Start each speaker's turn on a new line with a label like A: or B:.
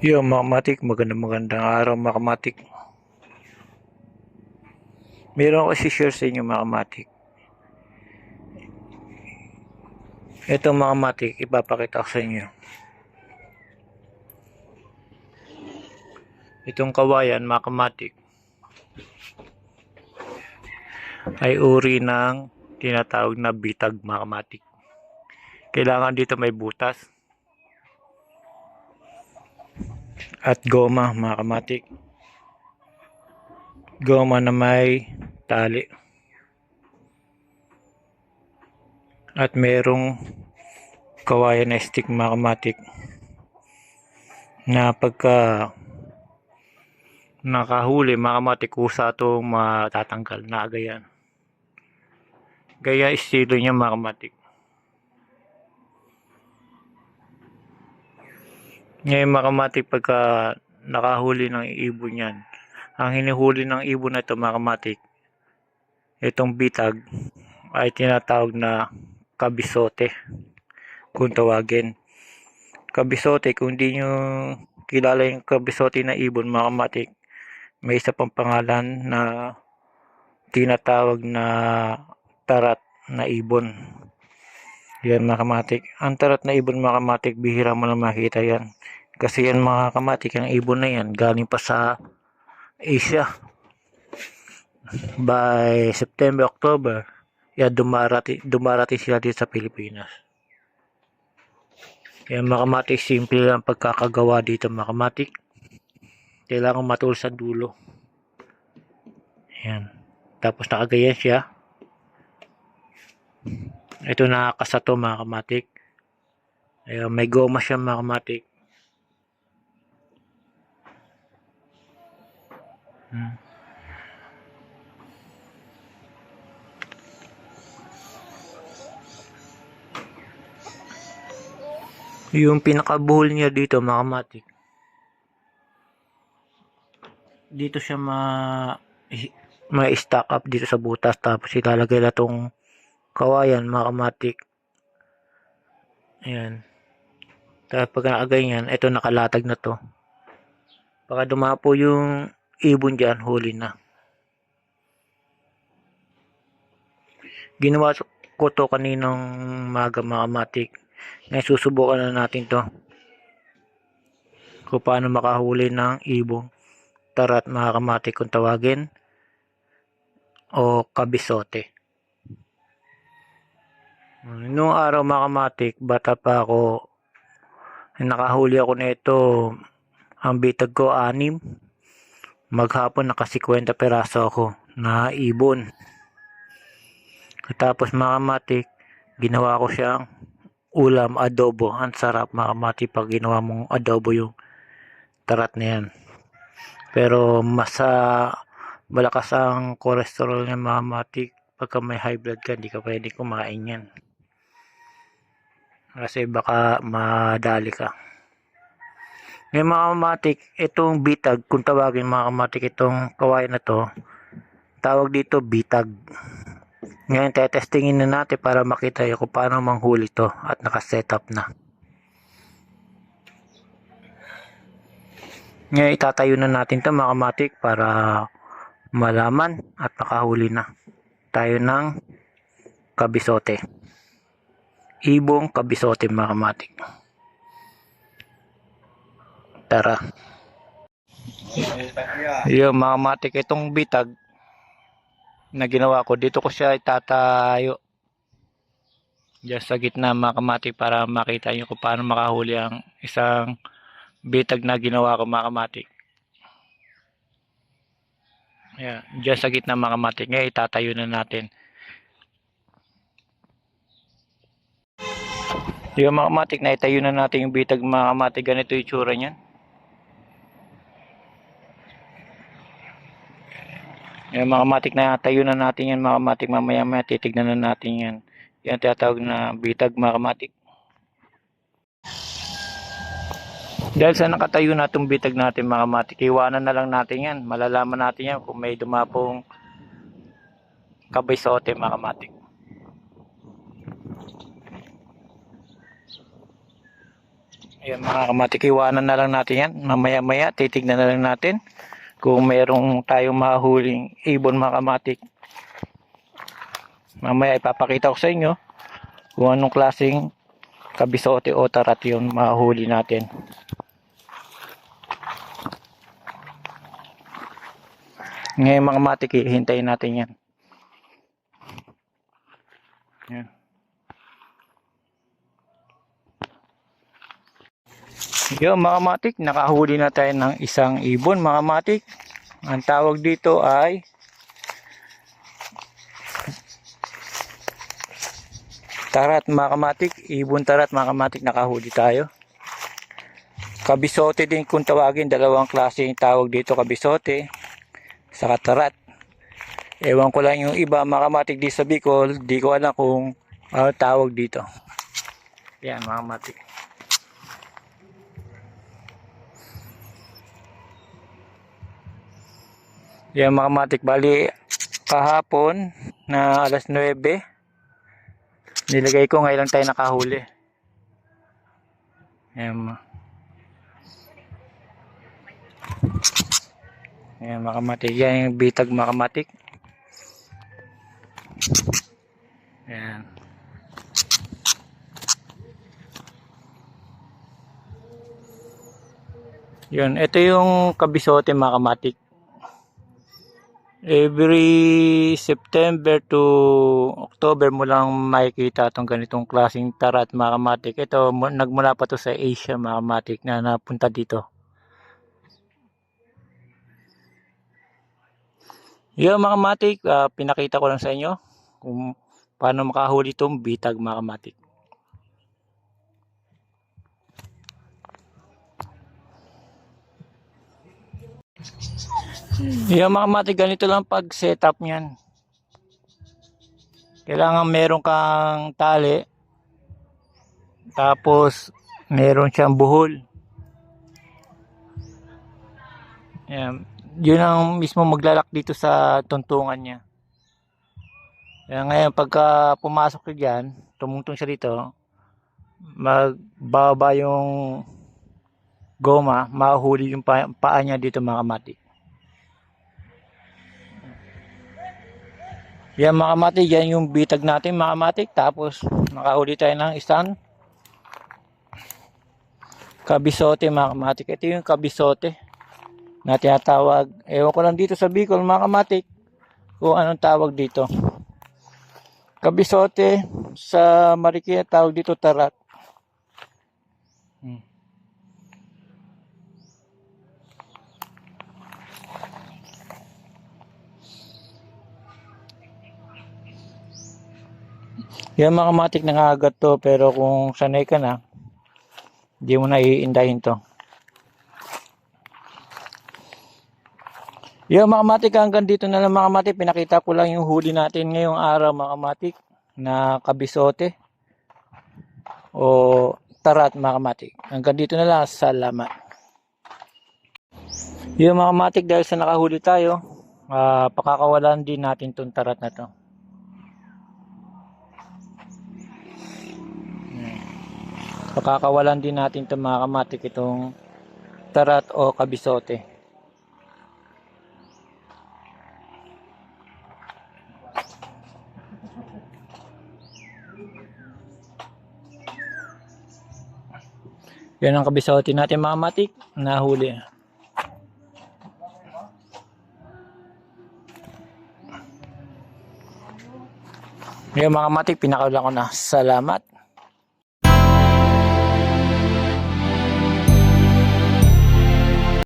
A: Yo, Makamatik, magandang magandang araw, Makamatik. Meron ako si-share sa inyo, Makamatik. Ito, Makamatik, ipapakita ko sa inyo. Itong kawayan, Makamatik, ay uri ng tinatawag na bitag, Makamatik. Kailangan dito may butas. At goma mga kamatik goma na may tali. At merong kawayan na stick mga kamatik na pagka nakahuli mga kamatik kusa itong matatanggal na agayan gaya estilo niya mga kamatik Ngayon makamatik pagka nakahuli ng ibon yan. Ang hinihuli ng ibon na ito makamatik, itong bitag ay tinatawag na kabisote kung tawagin. Kabisote, kung hindi nyo kilala yung kabisote na ibon makamatik, may isa pang pangalan na tinatawag na tarat na ibon. Yan mga kamatik. Ang tarat na ibon mga kamatik, bihira mo na makita yan. Kasi yan mga kamatik, ang ibon na yan, galing pa sa Asia. By September, October, yan dumarati, dumarati sila dito sa Pilipinas. Yan mga kamatik, simple lang pagkakagawa dito mga kamatik. Kailangan matul sa dulo. Yan. Tapos nakagayan siya. Ito nakakasato mga kamatik. Ayan, may goma siya mga kamatik. Hmm. Yung pinakabuhol niya dito mga kamatik. Dito siya ma may stack up dito sa butas tapos ilalagay na tong kawayan mga kamatik. Ayan. Tapos pag nakagay yan, ito nakalatag na to. Baka dumapo yung ibon dyan, huli na. Ginawa ko to kaninang maga mga. Ngayon susubukan na natin to. Kung paano makahuli ng ibong tarat mga kamatik kung tawagin. O kabisote. Noong araw mga bata pa ako, nakahuli ako nito, ang bitag ko anim. Maghapon naka 50 peraso ako na ibon. Tapos mga kamatik, ginawa ko siyang ulam adobo. Ang sarap mga kamatik pag ginawa mong adobo yung tarat na yan. Pero masa malakas ang cholesterol ng mga kamatik pagka may high blood ka, hindi ka pwede kumain yan. Kasi baka madali ka. Ngayon mga kamatik, itong bitag, kung tawagin mga kamatik itong kawain na to, tawag dito bitag. Ngayon, tetestingin na natin para makita yung kung paano manghuli to at nakasetup na. Ngayon, itatayo na natin to mga kamatik para malaman at nakahuli na tayo ng kabisote. Ibong kabisote mga kamatik. Tara. Yung mga kamatik, itong bitag na ginawa ko, dito ko siya itatayo. Diyan sa gitna mga kamatik para makita nyo kung paano makahuli ang isang bitag na ginawa ko mga kamatik. Ayan, dyan sa gitna mga kamatik. Ngayon itatayo na natin. Yung mga kamatik na itayo na natin yung bitag mga kamatik. Ganito yung tsura niyan. Yung mga kamatik na tayo na natin yan mga kamatik. Mamaya maya titignan na natin yan. Yan tinatawag na bitag mga kamatik. Dahil sa nakatayo na itong bitag natin mga kamatik, iwanan na lang natin yan. Malalaman natin yan kung may dumapong kabaysote mga kamatik. Ayan mga kamatik, iwanan na lang natin yan. Mamaya maya, titignan na lang natin kung mayroong tayong mahuling ibon mga kamatik. Mamaya ipapakita ko sa inyo kung anong klaseng kabisote o tarat yun mahuli natin. Ngayon mga kamatik, hihintayin natin yan. Yan. Yo mga matik, nakahuli na tayo ng isang ibon mga matik. Ang tawag dito ay tarat mga kamatik. Ibon tarat mga kamatik nakahuli tayo. Kabisote din kung tawagin, dalawang klase yung tawag dito kabisote sa tarat. Ewan ko lang yung iba mga kamatik di sa Bicol, di ko alam kung ano tawag dito. Yan mga kamatik. Yan mga matik, bali kahapon na alas 9 nilagay ko ngayon lang tayo nakahuli. Yan. Yan mga kamatik, yan yung bitag mga kamatik. Yan. Yun, ito yung kabisote mga kamatik. Every September to October mo lang makikita itong ganitong klaseng tarat mga kamatik. Ito, mu- nagmula pa to sa Asia mga kamatik na napunta dito. Yun mga ah, pinakita ko lang sa inyo kung paano makahuli itong bitag mga. Yung mga kamatik, ganito lang pag setup niyan. Kailangan meron kang tali. Tapos, meron siyang buhol. Yan. Yun ang mismo maglalak dito sa tuntungan niya. Kaya ngayon, pagka pumasok ka dyan, tumungtong siya dito, magbaba yung goma, mahuli yung pa- paa niya dito mga kamatik. Yan mga kamatik, yan yung bitag natin mga kamatik. Tapos nakahuli tayo ng isang kabisote mga kamatik. Ito yung kabisote na tinatawag. Ewan ko lang dito sa Bicol mga kamatik kung anong tawag dito. Kabisote sa Marikina tawag dito tarat. Yan mga kamatik nangagat to pero kung sanay ka na, hindi mo na iindahin to. Yan mga kamatik hanggang dito na lang mga kamatik. Pinakita ko lang yung huli natin ngayong araw mga kamatik na kabisote o tarat mga kamatik. Hanggang dito na lang. Salamat. Yung mga kamatik dahil sa nakahuli tayo, ah, pakakawalan din natin tong tarat na to. Pakakawalan din natin itong mga kamatik itong tarat o kabisote. Yan ang kabisote natin mga kamatik. Nahuli. Yung mga kamatik, pinakawalan ko na. Salamat.